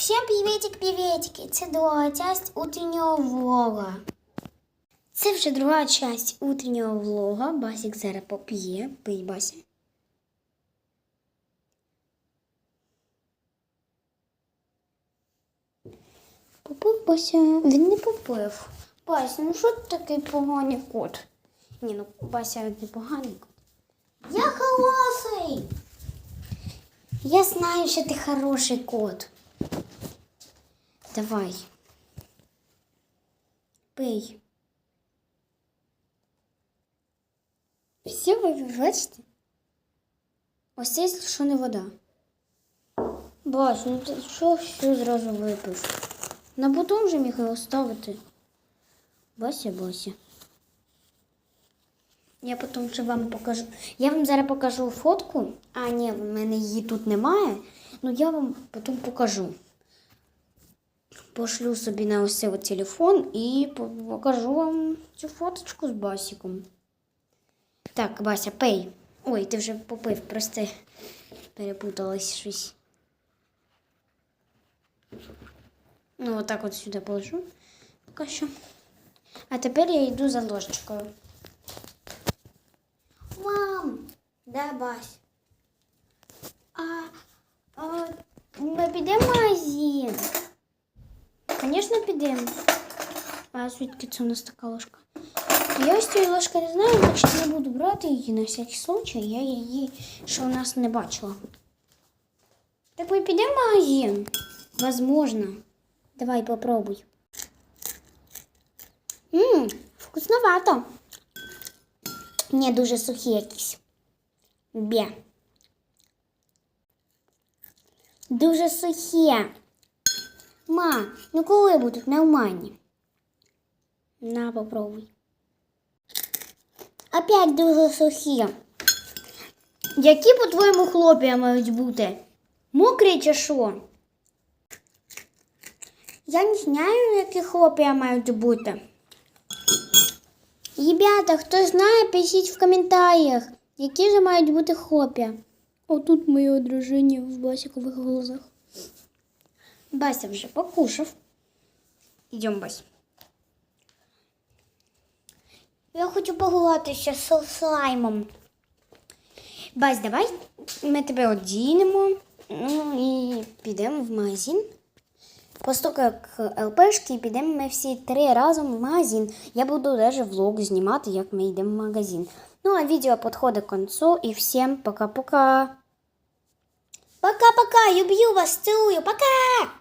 Всем приветик, приветики! Це друга часть утреннього влога. Це вже друга часть утреннього влога. Басик зараз поп'є. Пий, Бася. Попив Бася. Він не попив. Бася, ну що ти такий поганий кот? Ні, ну Бася не поганий кот. Я хороший! Я знаю, що ти хороший кот. Давай. Пий. Все ви бачите? Ось це, що не вода. Бач, ну ти що все зразу випив? На потом же міг його ставити. Бася, Бася. Я потім ще вам покажу. Я вам зараз покажу фотку. А, ні, в мене її тут немає. Ну я вам потім покажу. Пошлю собі на ось цей телефон і покажу вам цю фоточку з Басиком. Так, Бася, пей. Ой, ти вже попив, просто перепуталась щось. Ну, отак от сюди положу. Поки що. А тепер я йду за ложечкою. Мам, да, Бась. А, а ми підемо в магазин? Звісно, підемо. А звідки це у нас така ложка? Я ось цієї ложки не знаю, так що не буду брати її на всякий случай. Я її ще у нас не бачила. Так ми підемо в магазин? Возможно. Давай попробуй. Ммм, вкусновато. Ні, дуже сухі якісь. Бє. Дуже сухі. Ма, ну коли будуть нормальні? На, попробуй. Опять дуже сухі. Які, по-твоєму, хлоп'я мають бути? Мокрі чи що? Я не знаю, які хлоп'я мають бути. Ребята, хто знає, пишіть в коментарях, які ж мають бути хлоп'я. Отут моє одруження в басикових глазах. Бася вже покушав. Ідемо, Бась. Я хочу погулятися з слаймом. Бась, давай ми тебе одінемо ну, і підемо в магазин. Постукаю к ЛПшки і підемо ми всі три разом в магазин. Я буду даже влог знімати, як ми йдемо в магазин. Ну, а відео підходить к концу і всім пока-пока. Пока-пока, люблю вас, цілую, пока!